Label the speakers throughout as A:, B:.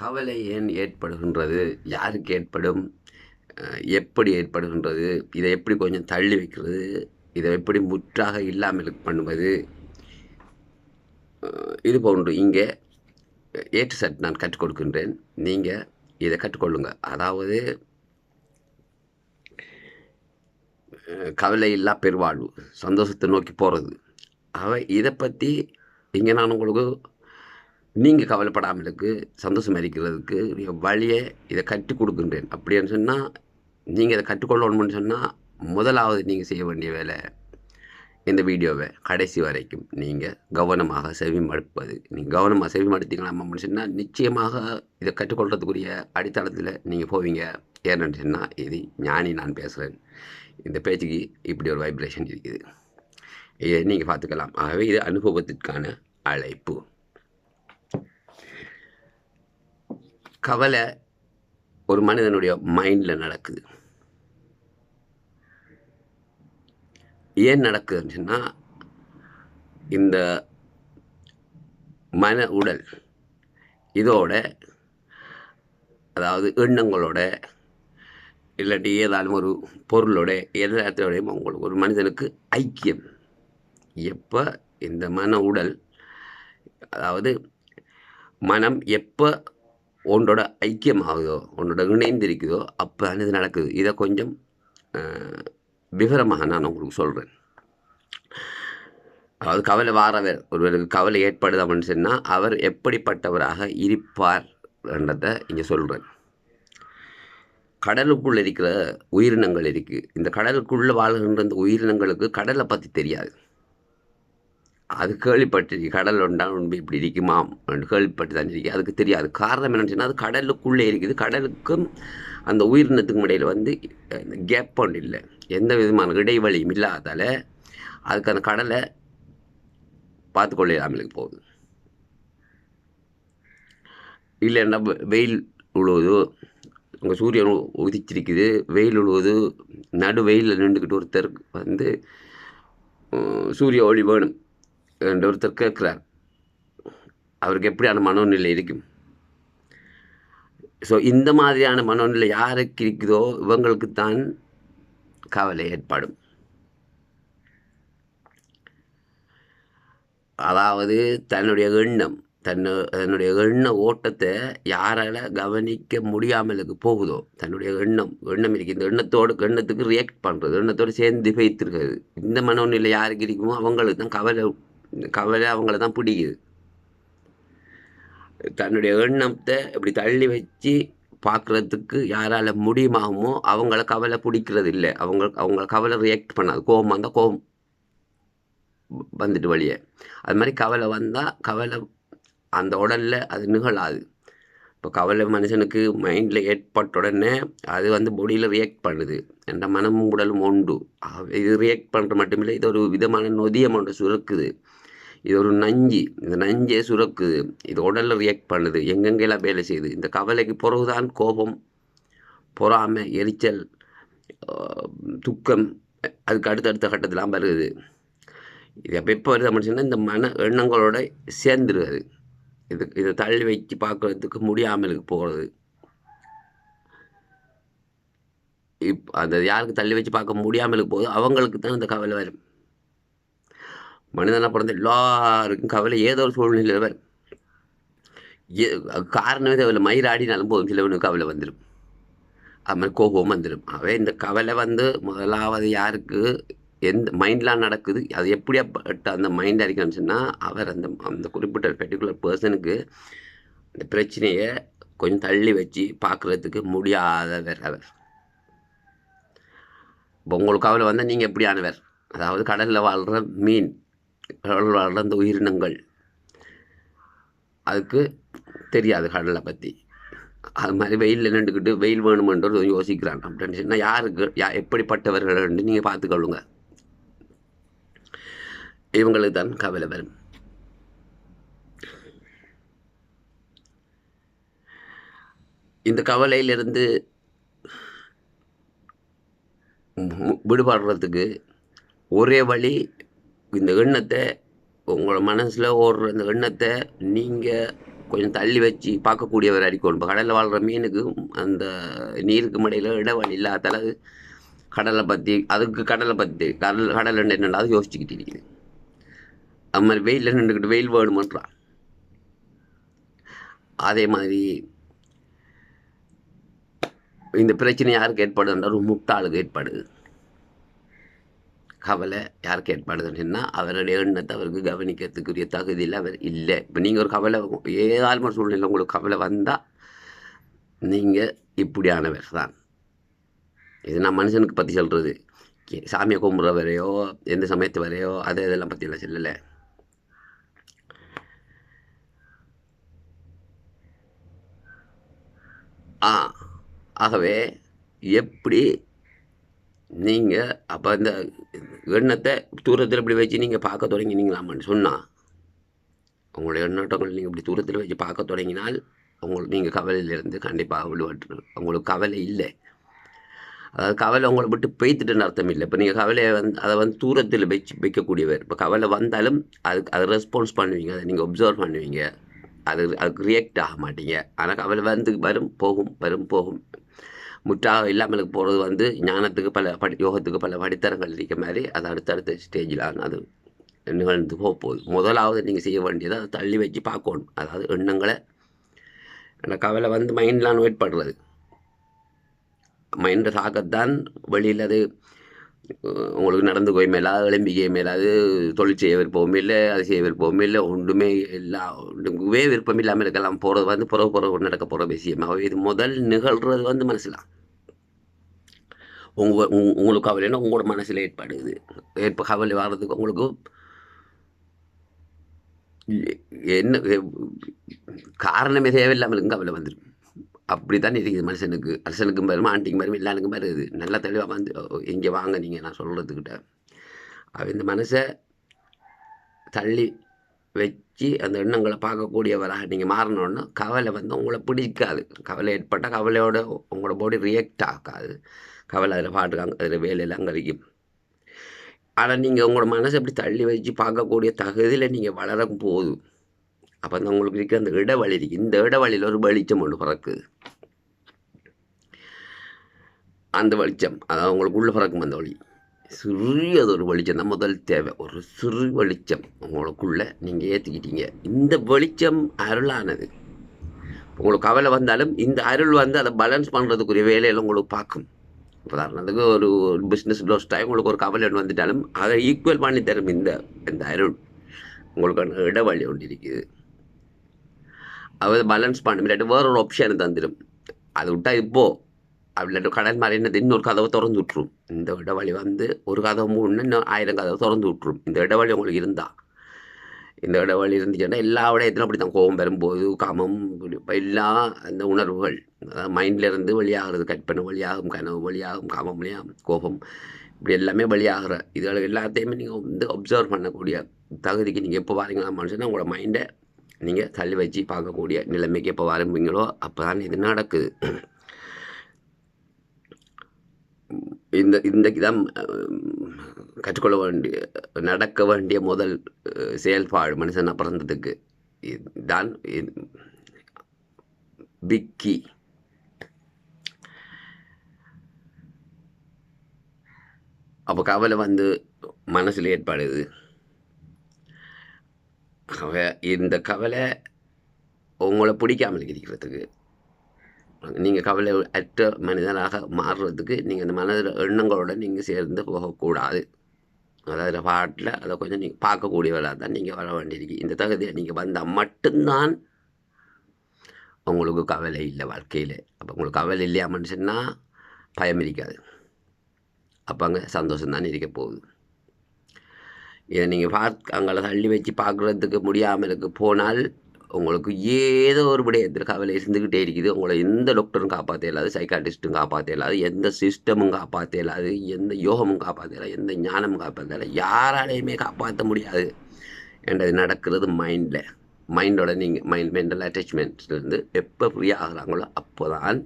A: கவலை ஏன் ஏற்படுகின்றது? யாருக்கு ஏற்படும்? எப்படி ஏற்படுகின்றது? இதை எப்படி கொஞ்சம் தள்ளி வைக்கிறது? இதை எப்படி முற்றாக இல்லாமல் பண்ணுவது? இது போன்று இங்கே ஏற்று சட் நான் கற்றுக் கொடுக்கின்றேன். நீங்கள் இதை கற்றுக்கொள்ளுங்க. அதாவது கவலை இல்லா பெருவாழ்வு சந்தோஷத்தை நோக்கி போகிறது அவ இதை பற்றி இங்கே நான் உங்களுக்கு நீங்கள் கவலைப்படாமலுக்கு சந்தோஷம் இருக்கிறதுக்கு வழியை இதை கற்றுக் கொடுக்கின்றேன். அப்படின்னு சொன்னால் நீங்கள் இதை கற்றுக்கொள்ளணும்னு சொன்னால் முதலாவது நீங்கள் செய்ய வேண்டிய வேலை இந்த வீடியோவை கடைசி வரைக்கும் நீங்கள் கவனமாக செவிமடுப்பது. நீங்கள் கவனமாக செவிமடுத்தீங்களா சொன்னால் நிச்சயமாக இதை கற்றுக்கொள்றதுக்குரிய அடித்தளத்தில் நீங்கள் போவீங்க. ஏன்னு சொன்னால் இது ஞானி நான் பேசுகிறேன் இந்த பேச்சுக்கு இப்படி ஒரு வைப்ரேஷன் இருக்குது. இதை நீங்கள் பார்த்துக்கலாம். ஆகவே இது அனுபவத்திற்கான அழைப்பு. கவலை ஒரு மனிதனுடைய மைண்டில் நடக்குது. ஏன் நடக்குதுன்னு சொன்னால் இந்த மன உடல் இதோட அதாவது எண்ணங்களோட இல்லாட்டி ஏதாலும் ஒரு பொருளோட எல்லாத்தோடையும் அவங்களுக்கு ஒரு மனிதனுக்கு ஐக்கியம். எப்போ இந்த மன உடல் அதாவது மனம் எப்போ உன்னோட ஐக்கியமாகுதோ உன்னோட இணைந்திருக்குதோ அப்போ இது நடக்குது. இதை கொஞ்சம் விவரமாக நான் உங்களுக்கு சொல்கிறேன் அதாவது கவலை வாரவர் ஒருவருக்கு கவலை ஏற்படுது அப்படின்னு சொன்னால் அவர் எப்படிப்பட்டவராக இருப்பார் என்றதை இங்கே சொல்கிறேன் கடலுக்குள்ளே இருக்கிற உயிரினங்கள் இருக்குது இந்த கடலுக்குள்ளே வாழ்கின்ற இந்த உயிரினங்களுக்கு கடலை பற்றி தெரியாது. அது கேள்விப்பட்டிருக்கு கடல் ஒன்றா உண்மை இப்படி இருக்குமாம்? கேள்விப்பட்டு தான் இருக்கு அதுக்கு தெரியாது. காரணம் என்னன்னு சொன்னால் அது கடலுக்குள்ளே இருக்குது. கடலுக்கும் அந்த உயிரினத்துக்கும் இடையில் வந்து கேப் ஒன்று இல்லை. எந்த விதமான இடைவெளியும் இல்லாதால அதுக்கு அந்த கடலை பார்த்து கொள்ளையாமலுக்கு போகுது. இல்லைன்னா வெயில் உழுவுது. உங்கள் சூரியன் உதிச்சிருக்குது. வெயில் உழுவுது. நடு வெயிலில் நின்றுக்கிட்டு ஒருத்தருக்கு வந்து சூரிய ஒளி வேணும். என்று ஒருத்தர் கேட்குறார் அவருக்கு எப்படியான மனோநிலை இருக்கும்? ஸோ இந்த மாதிரியான மனோநிலை யாருக்கு இருக்குதோ இவங்களுக்கு தான் கவலை ஏற்படும். அதாவது தன்னுடைய எண்ணம் தன்னு தன்னுடைய எண்ண ஓட்டத்தை யாரால் கவனிக்க முடியாமலுக்கு போகுதோ தன்னுடைய எண்ணம் எண்ணம் இருக்கு. இந்த எண்ணத்தோடு எண்ணத்துக்கு ரியாக்ட் பண்ணுறது எண்ணத்தோடு சேர்ந்து வைத்திருக்கிறது. இந்த மனோநிலை யாருக்கு இருக்குமோ அவங்களுக்கு தான் கவலை கவலை அவங்கள தான் பிடிக்குது. தன்னுடைய எண்ணத்தை இப்படி தள்ளி வச்சு பார்க்குறதுக்கு யாரால் முடியுமாகுமோ அவங்கள கவலை பிடிக்கிறது இல்லை அவங்க அவங்கள கவலை ரியாக்ட் பண்ணாது. கோபம் வந்தால் கோபம் வந்துட்டு வழியே. அது மாதிரி கவலை வந்தால் கவலை அந்த உடலில் அது நிகழாது. இப்போ கவலை மனுஷனுக்கு மைண்டில் ஏற்பட்ட உடனே அது வந்து பாடியில் ரியாக்ட் பண்ணுது. என்ற மனமும் உடலும் உண்டு. இது ரியாக்ட் பண்ணுற மட்டுமில்லை. இது ஒரு விதமான நொதியம் ஒன்று சுரக்குது. இது ஒரு நஞ்சு. இந்த நஞ்சே சுரக்குது. இது உடலில் ரியாக்ட் பண்ணுது. எங்கெங்கெல்லாம் வேலை செய்யுது? இந்த கவலைக்கு பிறகுதான் கோபம் பொறாமை எரிச்சல் துக்கம் அதுக்கு அடுத்தடுத்த கட்டத்திலாம் வருது. இது அப்போ எப்போ வருது அப்படின்னு சொன்னால் இந்த மன எண்ணங்களோட சேர்ந்துருது. இது இதை தள்ளி வச்சு பார்க்கறதுக்கு முடியாமலுக்கு போகிறது இப் அந்த யாருக்கு தள்ளி வச்சு பார்க்க முடியாமலுக்கு போகுது அவங்களுக்கு தான் அந்த கவலை வரும். மனிதனாக பிறந்த எல்லாருக்கும் கவலை. ஏதோ ஒரு சூழ்நிலையில் வரும் ஏ காரணமே தேவையில்லை. மயிராடினாலும் போதும். சிலவனுக்கு கவலை வந்துடும் அது கோபம் வந்துடும் அவே இந்த கவலை வந்து முதலாவது யாருக்கு எந்த மைண்ட்லாம் நடக்குது அது எப்படியாப்பட்ட அந்த மைண்ட் அடிக்கணும்னு சொன்னால் அவர் அந்த அந்த குறிப்பிட்ட பர்டிகுலர் பர்சனுக்கு இந்த பிரச்சனையை கொஞ்சம் தள்ளி வச்சு பார்க்குறதுக்கு முடியாதவர் அவர். இப்போ உங்களுக்கு கவலை வந்தால் நீங்கள் எப்படியானவர்? அதாவது கடலில் வாழ்கிற மீன். வளர்ந்த உயிரினங்கள். அதுக்கு தெரியாது கடலை பற்றி அது மாதிரி வெயிலில் நின்றுக்கிட்டு வெயில் வேணுமென்று யோசிக்கிறான் அப்படின்னு சொன்னால் யாருக்கு யா எப்படிப்பட்டவர்கள் நீங்கள் பார்த்துக்கொள்ளுங்க. இவங்களுக்கு தான் கவலை வரும். இந்த கவலையிலிருந்து விடுபடுறதுக்கு ஒரே வழி இந்த எண்ணத்தை உங்களோட மனசில் ஓடுற இந்த எண்ணத்தை நீங்கள் கொஞ்சம் தள்ளி வச்சு பார்க்கக்கூடியவர் அடிக்கணும் இப்போ கடலில் வாழ்கிற மீனுக்கு அந்த நீருக்கு மடையில் இடைவெளி இல்லாதால அது கடலை பற்றி அதுக்கு கடலை பற்றி கடல் கடல் என்னென்னா அது யோசிச்சுக்கிட்டு இருக்குது. அது மாதிரி வெயிலில் நின்றுக்கிட்டு வெயில் வேணுமன்றான் அதே மாதிரி இந்த பிரச்சனை யாருக்கு ஏற்படுதுன்ற ஒரு முட்டாளுக்கு ஏற்படுது. கவலை யாருக்கு ஏற்படுதுன்னா அவருடைய எண்ணத்தை அவருக்கு கவனிக்கிறதுக்குரிய தகுதியில் அவர் இல்லை. இப்போ நீங்கள் ஒரு கவலை ஏதாலும் ஒரு சூழ்நிலை உங்களுக்கு கவலை வந்தால் நீங்கள் இப்படியானவர் தான். இது நான் மனுஷனுக்கு பற்றி சொல்கிறது சாமியை கும்பிட்ற வரையோ எந்த சமயத்து வரையோ அதை இதெல்லாம் பற்றியெல்லாம் சொல்லலை. ஆ ஆகவே எப்படி நீங்கள் அப்போ இந்த எண்ணத்தை தூரத்தில் இப்படி வச்சு நீங்கள் பார்க்க தொடங்கினீங்களாமான்னு சொன்னால் உங்களுடைய எண்ணோட்டங்கள் நீங்கள் இப்படி தூரத்தில் வச்சு பார்க்க தொடங்கினால் உங்களுக்கு நீங்கள் கவலையிலேருந்து கண்டிப்பாக விடுபட்டு உங்களுக்கு கவலை இல்லை. அதாவது கவலை உங்களை விட்டு பெய்த்துட்டுன்னு அர்த்தம் இல்லை. இப்போ நீங்கள் கவலையை வந்து அதை வந்து தூரத்தில் வச்சு வைக்கக்கூடியவர். இப்போ கவலை வந்தாலும் அதுக்கு அதை ரெஸ்பான்ஸ் பண்ணுவீங்க அதை நீங்கள் ஒப்சர்வ் பண்ணுவீங்க. அது அதுக்கு ரியாக்ட் ஆக மாட்டீங்க. ஆனால் கவலை வந்து வரும் போகும் வரும் போகும். முற்றாக இல்லாமல் போகிறது வந்து ஞானத்துக்கு பல படி யோகத்துக்கு பல படித்தரங்கள் இருக்க மாதிரி அது அடுத்தடுத்த ஸ்டேஜில் அது நிகழ்ந்து போக போகுது. முதலாவது நீங்கள் செய்ய வேண்டியது அதை தள்ளி வச்சு பார்க்கணும். அதாவது எண்ணங்களை அந்த கவலை வந்து மைண்டில் நோட் பண்ணுறது மைண்டை தாக்கத்தான் வெளியில் அது உங்களுக்கு நடந்து போய் மேலாது எலும்பிக்கை மேலாது தொழில் செய்ய விருப்பமும் இல்லை அது செய்ய விருப்பமும் இல்லை ஒன்றுமே எல்லா ஒன்றுமே விருப்பம் இல்லாமல் இருக்கலாம். போகிறது வந்து புறவு புறவு நடக்க போகிற விஷயமாக இது முதல் நிகழ்கிறது வந்து மனசில் உங்கள் உங்களுக்கு கவலைன்னா உங்களோட மனசில் ஏற்பாடுது. ஏற்ப கவலை வர்றதுக்கு உங்களுக்கு எ- என்ன காரணமே தேவையில்லாமல் கவலை வந்துடும் அப்படி தான் இருக்குது மனுஷனுக்கு அரசனுக்கும் பாருமா ஆண்டிக்கும் பாருமா எல்லாருக்கும் வருது நல்லா தெளிவாக வந்து இங்கே வாங்க நீங்கள் நான் சொல்கிறதுக்கிட்ட அவன் இந்த மனசை தள்ளி வச்சு அந்த எண்ணங்களை பார்க்கக்கூடியவராக நீங்கள் மாறணுன்னா கவலை வந்து உங்களை பிடிக்காது. கவலை ஏற்பட்டால் கவலையோட உங்களோட பாடி ரியாக்ட் ஆகாது. கவலை அதில் பாட்டுக்காங்க அதில் வேலையில் அங்கே இருக்கும் ஆனால் நீங்கள் உங்களோட மனசை இப்படி தள்ளி வச்சு பார்க்கக்கூடிய தகுதியில் நீங்கள் வளரும் போதும். அப்போ உங்களுக்கு இருக்கிற அந்த இடவழி இருக்கு. இந்த இடவழியில் ஒரு வெளிச்சம் ஒன்று பிறக்குது அந்த வெளிச்சம் அதாவது உங்களுக்கு உள்ள பிறக்கும் அந்த ஒளி சிறியது ஒரு வெளிச்சம் தான் முதல் தேவை. ஒரு சிறு வெளிச்சம் உங்களுக்குள்ள நீங்கள் ஏற்றிக்கிட்டீங்க இந்த வெளிச்சம் அருளானது. உங்களுக்கு கவலை வந்தாலும் இந்த அருள் வந்து அதை பேலன்ஸ் பண்ணுறதுக்குரிய வேலையில் உங்களுக்கு பார்க்கும். உதாரணத்துக்கு ஒரு பிஸ்னஸ் க்ளோஸ் டைம் உங்களுக்கு ஒரு கவலை ஒன்று வந்துட்டாலும் அதை ஈக்குவல் பண்ணி தரும் இந்த இந்த அருள். உங்களுக்கு இடவழி ஒன்று இருக்குது. அதை பேலன்ஸ் பண்ணும் இல்லாட்டி வேற ஒரு ஆப்ஷன் தந்துடும் அது விட்டா இப்போ அப்படி கடல் மாதிரி இன்னொரு கதவை திறந்து விட்டுரும். இந்த இடவழி வந்து ஒரு கதவு மூணு இன்னும் ஆயிரம் கதவை திறந்து விட்டுரும். இந்த இடவழி உங்களுக்கு இருந்தா. இந்த இடவழி இருந்துச்சுன்னா எல்லா விடயத்திலும் அப்படி தான் கோபம் வரும்போது காமம் எல்லா அந்த உணர்வுகள். அதாவது மைண்ட்ல வெளியாகிறது கற்பனை வழியாகும் கனவு வழியாகும் காமம் வழியாகும் கோபம். இப்படி எல்லாமே வழியாகிற இதுகள் எல்லாத்தையுமே நீங்கள் வந்து அப்சர்வ் பண்ணக்கூடிய தகுதிக்கு நீங்கள் எப்போ பாருங்களா மனுஷன்னா உங்களோட மைண்டை நீங்கள் தள்ளி வச்சு பார்க்கக்கூடிய நிலைமைக்கு எப்போ ஆரம்பிங்களோ அப்போ தான் இது நடக்குது. இந்த இந்த தான் கற்றுக்கொள்ள வேண்டிய நடக்க வேண்டிய முதல் செயல்பாடு மனுஷனை பிறந்ததுக்கு இதுதான் இது- அப்போ கவலை வந்து மனசில் ஏற்படுது. ஆக இந்த கவலை உங்களை பிடிக்காமல் இருக்கிறதுக்கு நீங்கள் கவலை அற்ற மனிதனாக மாறுறதுக்கு நீங்கள் இந்த மனதில் எண்ணங்களோட நீங்கள் சேர்ந்து போகக்கூடாது. அதாவது பாட்டில் அதை கொஞ்சம் நீங்கள் பார்க்கக்கூடியவராக தான் நீங்கள் வர வேண்டியிருக்கு. இந்த தகுதியை நீங்கள் வந்தால் மட்டும்தான் உங்களுக்கு கவலை இல்லை வாழ்க்கையில். அப்போ உங்களுக்கு கவலை இல்லையா மனுஷன்னா பயம் இருக்காது அப்போ அங்கே சந்தோஷம் தான் இருக்க போகுது. இதை நீங்கள் பார்க்க அங்களை தள்ளி வச்சு பார்க்குறதுக்கு முடியாமல் இருக்கு. போனால் உங்களுக்கு ஏதோ ஒரு விடயத்தில் கவலை இருந்துக்கிட்டே இருக்குது. உங்களை எந்த டாக்டரும் காப்பாற்ற இல்லாது சைக்காட்டிஸ்ட்டும் காப்பாற்ற இல்லாது எந்த சிஸ்டமும் காப்பாற்ற இல்லாது எந்த யோகமும் காப்பாற்ற இல்லாது எந்த ஞானமும் காப்பாற்ற இல்லை யாராலையுமே காப்பாற்ற முடியாது என்றது நடக்கிறது மைண்டில் மைண்டோட நீங்கள் மைண்ட் மென்டல் அட்டாச்மெண்ட்லேருந்து எப்போ ஃப்ரீ ஆகிறாங்களோ அப்போ தான்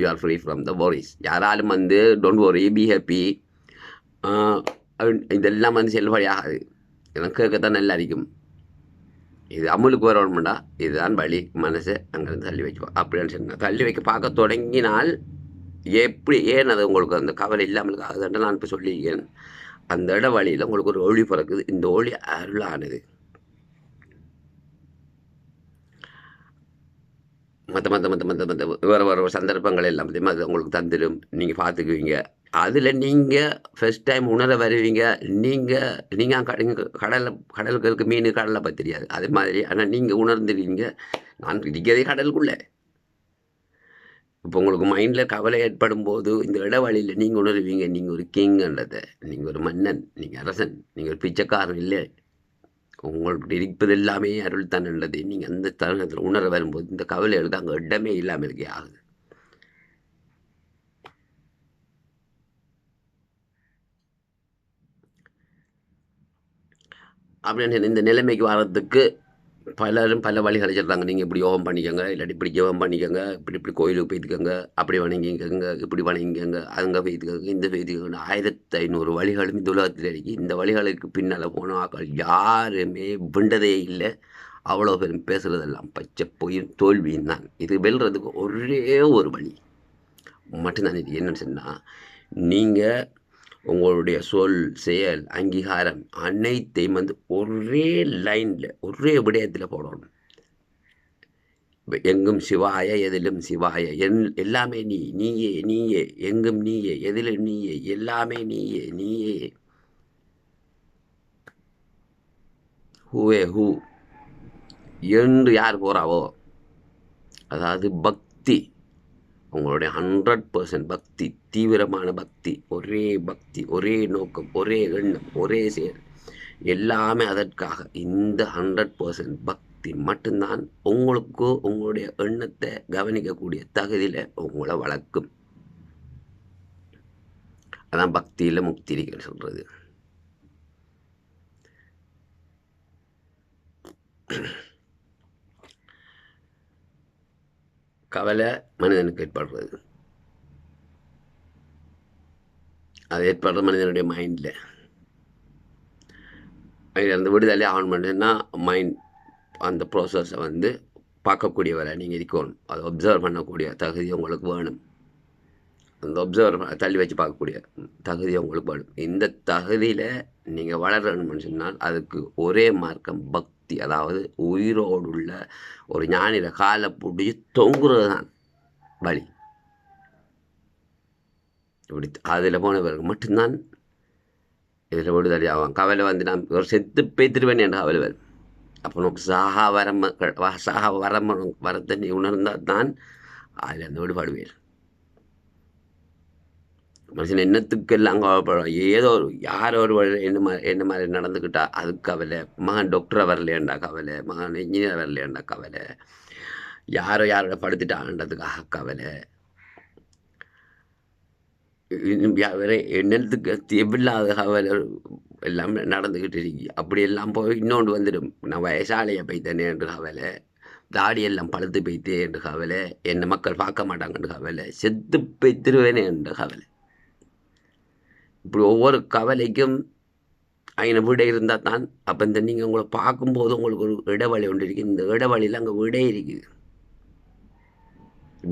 A: you are free from the worries யாராலும் வந்து டோன்ட் வரி பி ஹாப்பி இதெல்லாம் வந்து செல்லுபடி ஆகாது எனக்கு கேட்கத்தான் நல்லா இருக்கும் இது அமுலுக்கு வரணும்டா இதுதான் வழி மனசை அங்கேருந்து தள்ளி வைக்குவோம் அப்படின்னு சொன்னால் தள்ளி வைக்க பார்க்க தொடங்கினால் எப்படி ஏன் அது உங்களுக்கு அந்த கவலை இல்லாமல் ஆகுதுன்ற நான் இப்போ சொல்லியிருக்கேன் அந்த இட வழியில் உங்களுக்கு ஒரு ஒளி பிறக்குது இந்த ஒளி அருளானது மற்ற மற்ற மற்ற மற்ற மற்ற வேறு வேறு சந்தர்ப்பங்கள் எல்லாம் அது உங்களுக்கு தந்துடும் நீங்கள் பார்த்துக்குவீங்க அதில் நீங்கள் ஃபஸ்ட் டைம் உணர வருவீங்க. நீங்கள் நீங்கள் கடல் கடலில் கடல்களுக்கு மீன் கடலை பற்றி தெரியாது. அதே மாதிரி. ஆனால் நீங்கள் உணர்ந்துருவீங்க. நான் இருக்கிறதே கடலுக்குள்ளே. இப்போ உங்களுக்கு மைண்டில் கவலை ஏற்படும் போது இந்த இடவழியில் நீங்கள் உணர்வீங்க. நீங்கள் ஒரு கிங்கன்றதை நீங்கள் ஒரு மன்னன். நீங்கள் அரசன். நீங்கள் ஒரு பிச்சைக்காரன். இல்லை. உங்களுக்கு இருப்பது எல்லாமே அருள் தன்னதை நீங்கள் அந்த தருணத்தில் உணர வரும்போது இந்த கவலைகளுக்கு அங்கே இடமே இல்லாமல் இருக்கே. ஆகுது. அப்படின்னு இந்த நிலைமைக்கு வர்றதுக்கு பலரும் பல வழிகளை சொல்கிறாங்க நீங்கள் இப்படி யோகம் பண்ணிக்கோங்க இல்லாட்டி இப்படி யோகம் பண்ணிக்கோங்க இப்படி இப்படி கோயிலுக்கு போய்த்துக்கோங்க அப்படி வணங்கிக்கோங்க இப்படி வணங்கிக்கோங்க அங்கே போய்த்துக்கோங்க இந்த போய்த்துக்கோங்க ஆயிரத்தி ஐநூறு வழிகளும் இந்த உலகத்தில் இருக்கு. இந்த வழிகளுக்கு பின்னால் போன ஆக்கள் யாருமே விண்டதே இல்லை. அவ்வளோ பேரும் பேசுகிறதெல்லாம் பச்சை பொய்யும் தோல்வியும் தான். இது வெல்றதுக்கு ஒரே ஒரு வழி. மட்டும்தான் இது. என்னன்னு சொன்னால் நீங்கள் உங்களுடைய சொல் செயல் அங்கீகாரம் அனைத்தையும் வந்து ஒரே லைனில் ஒரே விடயத்தில் போடணும். எங்கும் சிவாய எதிலும் சிவாய. என் எல்லாமே நீ நீயே நீயே. எங்கும் நீயே எதிலும் நீயே. எல்லாமே நீயே நீயே. ஹூவே ஹூ என்று யார் போகிறாவோ அதாவது பக்தி. உங்களுடைய ஹண்ட்ரட் பர்சன்ட் பக்தி தீவிரமான பக்தி ஒரே பக்தி ஒரே நோக்கம் ஒரே எண்ணம் ஒரே செயல் எல்லாமே அதற்காக இந்த ஹண்ட்ரட் பர்சன்ட் பக்தி மட்டும்தான் உங்களுக்கு உங்களுடைய எண்ணத்தை கவனிக்கக்கூடிய தகுதியில் உங்களை வளர்க்கும். அதான் பக்தியில் முக்தி இருக்குன்னு சொல்கிறது கவலை மனிதனுக்கு ஏற்படுறது. அது ஏற்படுற மனிதனுடைய மைண்டில் அந்த விடுதலை ஆன் பண்ணுன்னா மைண்ட் அந்த ப்ராசஸை வந்து பார்க்கக்கூடியவரை நீங்கள் இருக்கணும். அதை ஒப்சர்வ் பண்ணக்கூடிய தகுதி உங்களுக்கு வேணும். அந்த ஒப்சர்வ் தள்ளி வச்சு பார்க்கக்கூடிய தகுதி உங்களுக்கு வேணும். இந்த தகுதியில் நீங்கள் வளரணும்னு சொன்னால் அதுக்கு ஒரே மார்க்கம் சக்தி அதாவது உயிரோடுள்ள ஒரு ஞானில காலை பிடிச்சி தொங்குறது தான் வழி இப்படி அதில் போன பிறகு மட்டும்தான் இதில் விடுதலை ஆகும் கவலை வந்து நான் ஒரு செத்து பேத்திருவேன் என்ற கவலை வரும். அப்போ நமக்கு சாகா வரம சாகா வரம வரத்தை நீ உணர்ந்தால் தான் அதில் அந்த விடுபாடுவேன் மனுஷன் என்னத்துக்கெல்லாம் கவலைப்படுவான் ஏதோ ஒரு யாரோ ஒரு வழி என்ன மாதிரி என்ன மாதிரி நடந்துக்கிட்டா அதுக்கு கவலை. மகன் டாக்டரை வரலையாண்டா கவலை. மகன் இன்ஜினியர் வரலையாண்டா கவலை. யாரோ யாரோட படுத்துட்டான்றதுக்காக கவலை. என்னத்துக்கு தேவையில்லாத கவலை எல்லாம் நடந்துக்கிட்டு இருக்கு. அப்படியெல்லாம் போய் இன்னொன்று வந்துடும். நான் வயசாலையை போய்த்தனே என்று கவலை. தாடியெல்லாம் பழுத்து போய்த்தே என்று கவலை. என்னை மக்கள் பார்க்க மாட்டாங்கன்ற கவலை. செத்து போய்த்திருவேனே என்ற கவலை. இப்படி ஒவ்வொரு கவலைக்கும் அங்கே வீடே இருந்தால் தான். அப்போ இந்த நீங்கள் உங்களை பார்க்கும்போது உங்களுக்கு ஒரு இடைவெளி ஒன்று இருக்குது. இந்த இடைவெளியில் அங்கே விடை இருக்குது.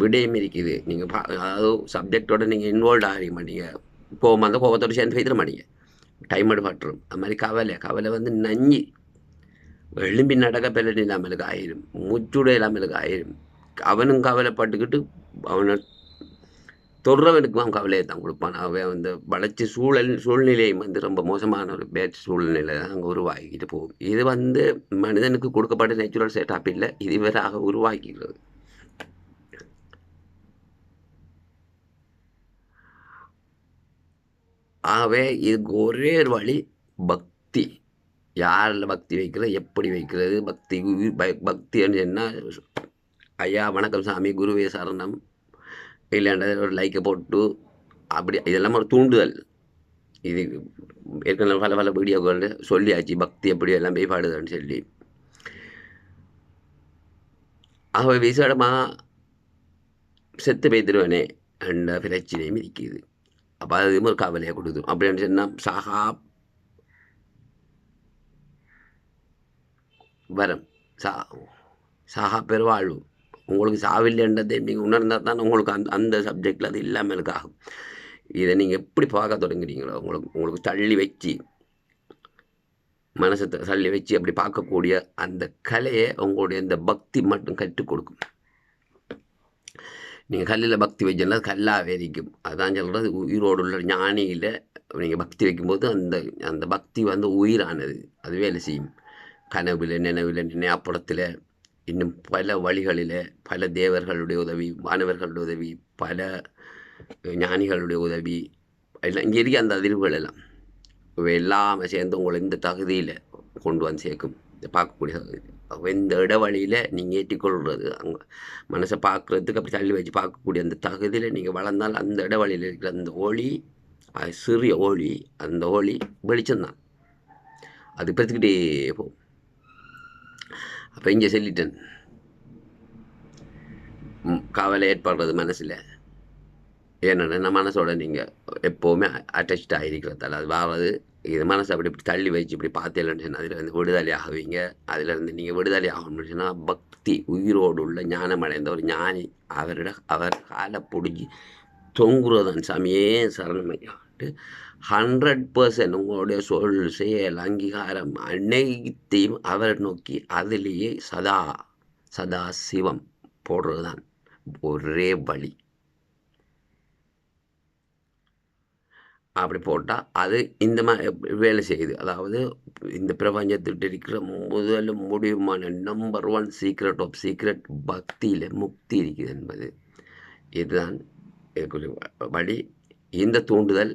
A: விடயம் இருக்குது. நீங்கள் பா அதாவது சப்ஜெக்டோட நீங்கள் இன்வால்வ் ஆக மாட்டீங்க. கோவமாக அந்த கோவத்தோடு சேர்ந்து போய்த்திட மாட்டீங்க. டைம் எடுப்பாட்டுரும். அது மாதிரி கவலை. கவலை வந்து நஞ்சு. எழும்பி நடக்க பிள்ளை இல்லாமலுக்கு ஆயிரும். மூச்சுட இல்லாமலுக்கு ஆயிரும். அவனும் கவலைப்பட்டுக்கிட்டு அவனை தொடுறவனுக்கு அவன் கவலையை தான் கொடுப்பான். அவன் வந்து வளர்ச்சி சூழல் சூழ்நிலையும் வந்து ரொம்ப மோசமான ஒரு பேட் சூழ்நிலை தான் அங்கே உருவாக்கிட்டு போகும் இது வந்து மனிதனுக்கு கொடுக்கப்பட்ட நேச்சுரல் செட்டப் இல்லை இது இவராக உருவாக்கிறது ஆகவே இதுக்கு ஒரே ஒரு வழி பக்தி. யாரில் பக்தி வைக்கிறது எப்படி வைக்கிறது பக்தி பக்தின்னு என்ன ஐயா வணக்கம் சாமி குருவே சரணம். இல்லைன்ற ஒரு லைக்கை போட்டு அப்படி இதெல்லாம் ஒரு தூண்டுதல். இது ஏற்கனவே பல பல வீடியோக்கள் சொல்லியாச்சு பக்தி எப்படி எல்லாம் போய் பாடுதான்னு சொல்லி. ஆகவே விசேடமாக செத்து பேத்துருவனே என்ற பிரச்சனையும் இருக்குது. அப்போ அது ஒரு கவலையை கொடுக்கும். அப்படின்னு சொன்னால் சகா வரம். சா சகா பெருவாழ்வு. உங்களுக்கு சாவில்லைன்றதை நீங்கள் உணர்ந்தால் தான் உங்களுக்கு அந்த அந்த சப்ஜெக்டில் அது இல்லாமல் ஆகும். இதை நீங்கள் எப்படி பார்க்க தொடங்குறீங்களோ உங்களுக்கு உங்களுக்கு தள்ளி வச்சு மனசை தள்ளி வச்சு அப்படி பார்க்கக்கூடிய அந்த கலையை உங்களுடைய இந்த பக்தி மட்டும் கற்றுக் கொடுக்கும். நீங்கள் கல்லில் பக்தி வச்சோன்னா அது கல்லாகவே இருக்கும் அதான் சொல்கிறது உயிரோடு உள்ள ஞானியில் நீங்கள் பக்தி வைக்கும்போது அந்த அந்த பக்தி வந்து உயிரானது. அது வேலை செய்யும். கனவில் நினைவில் நினையாப்புறத்தில் இன்னும் பல வழிகளில் பல தேவர்களுடைய உதவி மாணவர்களுடைய உதவி பல ஞானிகளுடைய உதவி எல்லாம் இங்கே இருக்க அந்த அதிர்வுகள் எல்லாம் இவை எல்லாமே சேர்ந்து உங்களை இந்த தகுதியில் கொண்டு வந்து சேர்க்கும். பார்க்கக்கூடிய இந்த இடவழியில் நீங்கள் ஏற்றிக்கொள்வது அங்கே மனசை பார்க்குறதுக்கு அப்படி தள்ளி வச்சு பார்க்கக்கூடிய அந்த தகுதியில் நீங்கள் வளர்ந்தால் அந்த இடவழியில் இருக்கிற அந்த ஒளி அது சிறிய ஒளி அந்த ஒளி வெளிச்சம்தான். அது பெற்றுக்கிட்டே போகும். அப்போ இங்கே சொல்லிட்டேன். கவலை ஏற்படுறது மனசில். ஏன்னா மனசோட நீங்கள் எப்போவுமே அட்டாச்சாக ஆகிருக்கிறதால அது வாழது இது மனசை அப்படி இப்படி தள்ளி வச்சு இப்படி பார்த்தேன்னு சொன்னால் அதில் வந்து விடுதலை ஆகுவீங்க. அதிலிருந்து நீங்கள் விடுதலை ஆகணும்னு சொன்னால் பக்தி உயிரோடு உள்ள ஞானம் அடைந்த ஒரு ஞானி அவரிட அவர் காலை பிடிச்சி தொங்குறதான் சாமியே சரணமையாட்டு ஹண்ட்ரட் பர்சன்ட் உங்களுடைய சொல் செயல் அங்கீகாரம் அனைத்தையும் அவரை நோக்கி அதிலேயே சதா சதா சிவம் போடுறது தான் ஒரே வழி. அப்படி போட்டால் அது இந்த மாதிரி வேலை செய்யுது. அதாவது இந்த பிரபஞ்சத்திட்ட இருக்கிற முதல் முடிவுமான number one secret of secret பக்தியில் முக்தி இருக்குது என்பது. இதுதான் இதுக்குரிய வழி இந்த தூண்டுதல்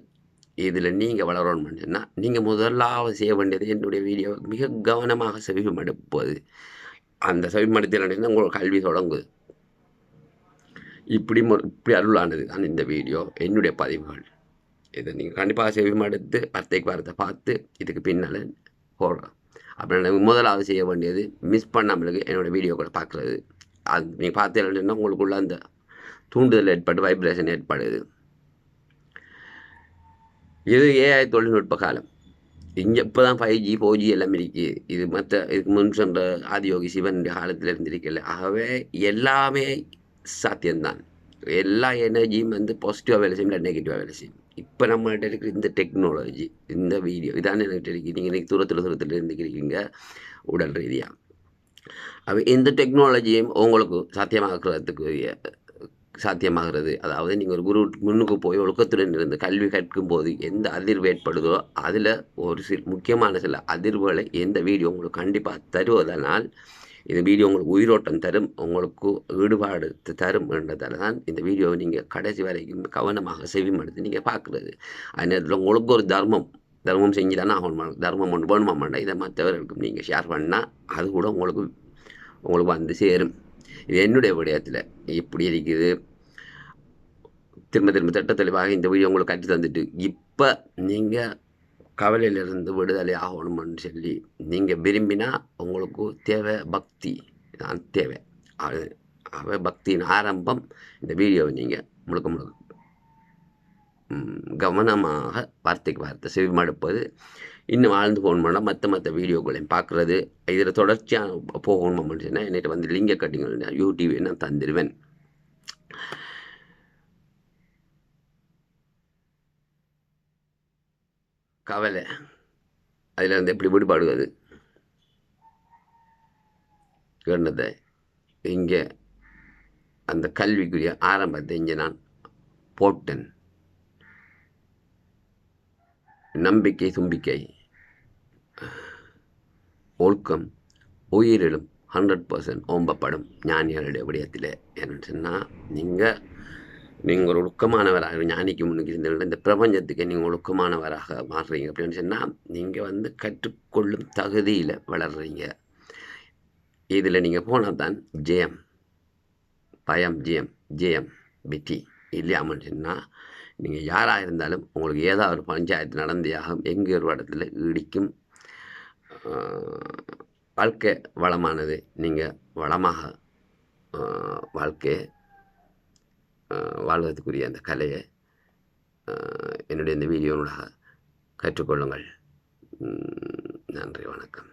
A: இதில் நீங்கள் வளரணும்னு சொன்னால் நீங்கள் முதலாவது செய்ய வேண்டியது என்னுடைய வீடியோ மிக கவனமாக செவிமடுப்பது. அந்த செவிமடுத்தல் உங்களுக்கு கல்வி தொடங்குது. இப்படி இப்படி அருளானது தான் இந்த வீடியோ என்னுடைய பதிவுகள். இதை நீங்கள் கண்டிப்பாக செவிமடுத்து வார்த்தைக்கு வார்த்தை பார்த்து இதுக்கு பின்னால் போடுறோம். அப்புறம் முதலாவது செய்ய வேண்டியது மிஸ் பண்ணாமலுக்கு என்னோடய வீடியோக்களை பார்க்குறது. அது நீங்கள் பார்த்தீங்கன்னா உங்களுக்குள்ள அந்த தூண்டுதல் ஏற்பட்டு வைப்ரேஷன் ஏற்படுது. இது ஏஐ தொழில்நுட்ப காலம். இங்கே இப்போ தான் ஃபைவ் ஜி ஃபோர் ஜி எல்லாம் இருக்குது இது மற்ற இதுக்கு முன் சொன்ன ஆதியோகி சிவன் காலத்தில் இருந்திருக்கல. ஆகவே எல்லாமே சாத்தியம்தான். எல்லா எனர்ஜியும் வந்து பாசிட்டிவாக வேலை செய்யும் இல்லை நெகட்டிவாக வேலை செய்யும். இப்போ நம்மள்கிட்ட இருக்கிற இந்த டெக்னாலஜி இந்த வீடியோ இதான் என்கிட்ட இருக்குது நீங்கள் இன்றைக்கி தூரத்தில் தூரத்தில் இருந்துக்கிறீங்க உடல் ரீதியாக அப்போ இந்த டெக்னாலஜியும் உங்களுக்கு சாத்தியமாக்குறதுக்கு சாத்தியமாகிறது. அதாவது நீங்கள் ஒரு குரு முன்னுக்கு போய் ஒழுக்கத்துடன் இருந்து கல்வி கற்கும் போது எந்த அதிர்வு ஏற்படுதோ அதில் ஒரு சில முக்கியமான சில அதிர்வுகளை எந்த வீடியோ உங்களுக்கு கண்டிப்பாக தருவதனால் இந்த வீடியோ உங்களுக்கு உயிரோட்டம் தரும் உங்களுக்கு ஈடுபாடு தரும் என்றதால தான் இந்த வீடியோவை நீங்கள் கடைசி வரைக்கும் கவனமாக செவிமடுத்து நீங்கள் பார்க்குறது. அது நேரத்தில் உங்களுக்கு ஒரு தர்மம் தர்மம் செஞ்சு தானே ஆகணும். தர்மம் ஒன்று வேணுமா மாட்டேன் இதை மற்றவர்களுக்கும் நீங்கள் ஷேர் பண்ணால் அது கூட உங்களுக்கு உங்களுக்கு வந்து சேரும். இது என்னுடைய விடயத்தில். இப்படி இருக்குது. திரும்ப திரும்ப திட்ட தெளிவாக இந்த வீடியோ உங்களுக்கு கற்று தந்துட்டு இப்போ நீங்கள் கவலையிலிருந்து விடுதலை ஆகணும்னு சொல்லி நீங்கள் விரும்பினா உங்களுக்கு தேவை பக்தி. தான் தேவை. அது அவ பக்தியின் ஆரம்பம். இந்த வீடியோவை நீங்கள் முழுக்க முழுக்க கவனமாக வார்த்தைக்கு வார்த்தை செவிமடுப்பது. இன்னும் ஆழ்ந்து போகணும்னா மற்ற மற்ற வீடியோக்களையும் பார்க்குறது. இதில் தொடர்ச்சியாக போகணும் சொன்னால் என்னிட்ட வந்து லிங்க கட்டிங்கள் யூடியூப் நான் தந்துடுவேன் கவலை. அதில் இருந்து எப்படி விடுபாடுவது? சொன்னதை இங்கே அந்த கல்விக்குரிய ஆரம்பத்தை இங்கே நான் போட்டேன். நம்பிக்கை தும்பிக்கை. ஒழுக்கம் உயிரிலும் ஹண்ட்ரட் பர்சன்ட் ஓம்பப்படும். ஞானிகளுடைய விடயத்தில். என்னன்னு சொன்னால் நீங்கள் நீங்கள் ஒரு ஒழுக்கமானவராக ஞானிக்கு முன்னுக்கு இருந்தீர்கள் இந்த பிரபஞ்சத்துக்கு நீங்கள் ஒழுக்கமானவராக மாறுறீங்க. அப்படின்னு சொன்னால் நீங்கள் வந்து கற்றுக்கொள்ளும் தகுதியில் வளர்கிறீங்க இதில் நீங்கள் போனால் தான் ஜெயம் பயம் ஜெயம் ஜெயம் வெற்றி இல்லையாமல் சொன்னால் நீங்கள் யாராக இருந்தாலும் உங்களுக்கு ஏதாவது ஒரு பஞ்சாயத்து நடந்தியாகும். எங்கே ஒரு இடத்துல இடிக்கும் வாழ்க்கை வளமானது. நீங்கள் வளமாக வாழ்க்கையை வாழ்வதற்குரிய அந்த கலையை என்னுடைய இந்த வீடியோனூடாக கற்றுக்கொள்ளுங்கள். நன்றி வணக்கம்.